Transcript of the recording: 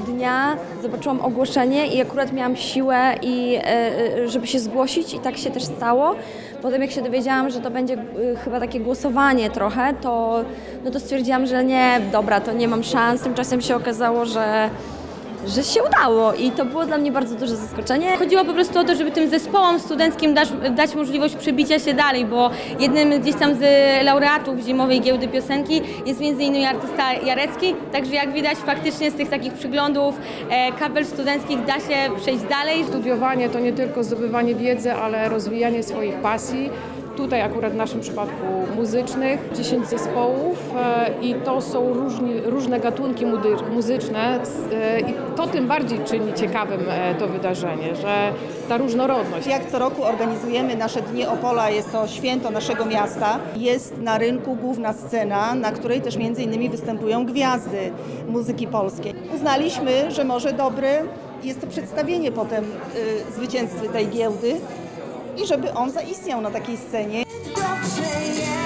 dnia zobaczyłam ogłoszenie i akurat miałam siłę i e, e, żeby się zgłosić i tak się też stało. Potem jak się dowiedziałam, że to będzie e, chyba takie głosowanie trochę, to, no to stwierdziłam, że nie, dobra, to nie mam szans. Tymczasem się okazało, że, że się udało i to było dla mnie bardzo duże zaskoczenie. Chodziło po prostu o to, żeby tym zespołom studenckim dać, dać możliwość przebicia się dalej, bo jednym gdzieś tam z laureatów Zimowej Giełdy Piosenki jest m.in. artysta Jarecki, także jak widać faktycznie z tych takich przyglądów e, kapel studenckich da się przejść dalej. Studiowanie to nie tylko zdobywanie wiedzy, ale rozwijanie swoich pasji. Tutaj akurat w naszym przypadku muzycznych, 10 zespołów e, i to są różni, różne gatunki muzyczne e, i to tym bardziej czyni ciekawym e, to wydarzenie, że ta różnorodność. Jak co roku organizujemy nasze Dni Opola, jest to święto naszego miasta. Jest na rynku główna scena, na której też między innymi występują gwiazdy muzyki polskiej. Uznaliśmy, że może dobre jest to przedstawienie potem y, zwycięzcy tej giełdy i żeby on zaistniał na takiej scenie. Dobrze jest.